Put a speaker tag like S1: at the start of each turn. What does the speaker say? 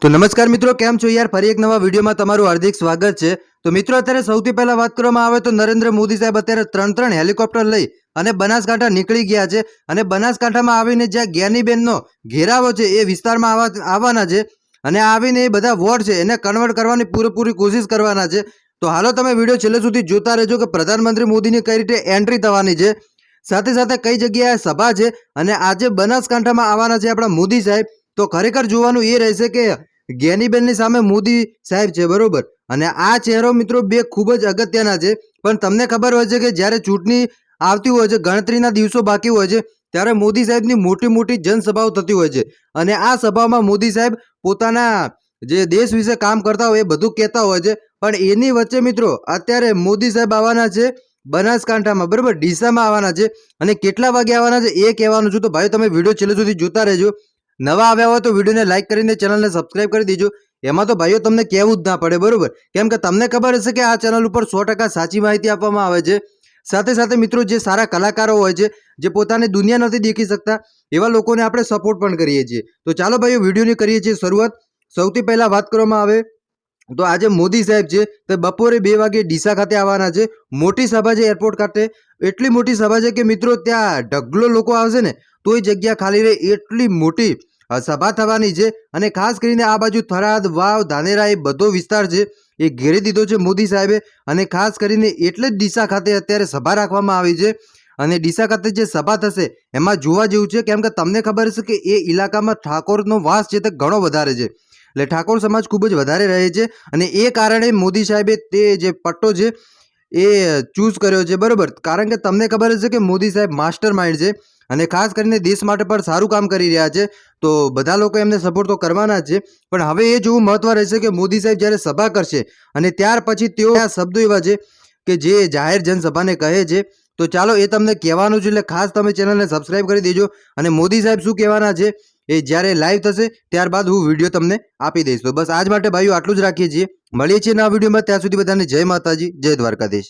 S1: તો નમસ્કાર મિત્રો, કેમ છો યાર? ફરી એક નવા વિડીયોમાં તમારું હાર્દિક સ્વાગત છે. તો મિત્રો, અત્યારે સૌથી પહેલા વાત કરવામાં આવે તો નરેન્દ્ર મોદી સાહેબ અત્યારે ત્રણ ત્રણ હેલિકોપ્ટર લઈ અને બનાસકાંઠા નીકળી ગયા છે. અને બનાસકાંઠામાં આવીને જ્યાં જ્ઞાનીબેનનો ઘેરાવો છે એ વિસ્તારમાં આવવા આવવાના છે. અને આવીને એ બધા વોર્ડ છે એને કન્વર્ટ કરવાની પૂરેપૂરી કોશિશ કરવાના છે. તો હાલો, તમે વીડિયો છેલ્લે સુધી જોતા રહેજો કે પ્રધાનમંત્રી મોદીની કઈ રીતે એન્ટ્રી થવાની છે. સાથે સાથે કઈ જગ્યાએ સભા છે અને આજે બનાસકાંઠામાં આવવાના છે આપણા મોદી સાહેબ. તો ખરેખર જોવાનું એ રહેશે કે જ્ઞાનીબેનની સામે મોદી સાહેબ છે, બરોબર? અને આ ચહેરો મિત્રો બે ખૂબ જ અગત્યના છે. પણ તમને ખબર હોય છે કે જ્યારે ચૂંટણી આવતી હોય છે, ગણતરીના દિવસો બાકી હોય છે, ત્યારે મોદી સાહેબની મોટી મોટી જનસભાઓ થતી હોય છે. અને આ સભામાં મોદી સાહેબ પોતાના જે દેશ વિશે કામ કરતા હોય એ બધું કહેતા હોય છે. પણ એની વચ્ચે મિત્રો અત્યારે મોદી સાહેબ આવવાના છે, બનાસકાંઠામાં, બરાબર? ડીસામાં આવવાના છે. અને કેટલા વાગે આવવાના છે એ કહેવાનું છું. તો ભાઈ તમે વીડિયો છેલ્લે સુધી જોતા રહેજો. નવા આવ્યા હોય તો વિડીયોને લાઇક કરીને ચેનલને સબસ્ક્રાઇબ કરી દેજો. એમાં તો ભાઈઓ તમને કહેવું જ ના પડે, બરાબર? કેમ કે તમને ખબર હશે કે આ ચેનલ ઉપર સો સાચી માહિતી આપવામાં આવે છે. સાથે સાથે મિત્રો, જે સારા કલાકારો હોય છે, જે પોતાની દુનિયા નથી દેખી શકતા, એવા લોકોને આપણે સપોર્ટ પણ કરીએ છીએ. તો ચાલો ભાઈઓ, વિડીયોની કરીએ છીએ શરૂઆત. સૌથી પહેલાં વાત કરવામાં આવે તો આજે મોદી સાહેબ છે, તે બપોરે બે વાગે ડીસા ખાતે આવવાના છે. મોટી સભા છે એરપોર્ટ ખાતે. એટલી મોટી સભા છે કે મિત્રો, ત્યાં ઢગલો લોકો આવશે ને તોય જગ્યા ખાલી રહે. એટલી મોટી સભા થવાની છે અને ખાસ કરીને આ બાજુ થરાદ, વાવ, ધાનેરા એ બધો વિસ્તાર છે, એ ઘેરી દીધો છે મોદી સાહેબે અને ખાસ કરીને એટલે જ ડીસા ખાતે અત્યારે સભા રાખવામાં આવી છે અને ડીસા ખાતે જે સભા થશે એમાં જોવા જેવું છે કેમ કે તમને ખબર હશે કે એ ઇલાકામાં ઠાકોરનો વાસ છે તે ઘણો વધારે છે. એટલે ઠાકોર સમાજ ખૂબ જ વધારે રહે છે અને એ કારણે મોદી સાહેબે તે જે પટ્ટો છે એ ચૂઝ કર્યો છે. બરાબર? કારણ કે તમને ખબર હશે કે મોદી સાહેબ માસ્ટર માઇન્ડ છે. અને ખાસ કરીને દેશ માટે પણ સારું કામ કરી રહ્યા છે. તો બધા લોકો એમને સપોર્ટ તો કરવાના છે. પણ હવે એ જોવું મહત્વ રહેશે કે મોદી સાહેબ જ્યારે સભા કરશે અને ત્યાર પછી તેઓ આ શબ્દો એવા છે કે જે જાહેર જનસભાને કહે છે. તો ચાલો એ તમને કહેવાનું છે એટલે ખાસ તમે ચેનલને સબસ્ક્રાઇબ કરી દેજો અને મોદી સાહેબ શું કહેવાના છે એ જ્યારે લાઈવ થશે ત્યારબાદ હું વીડિયો તમને આપી દઈશ. તો બસ આજ માટે ભાઈઓ આટલું જ રાખીએ છીએ. મળીએ છીએ નવા વિડીયોમાં ત્યાં સુધી બધાને જય માતાજી, જય દ્વારકાધીશ.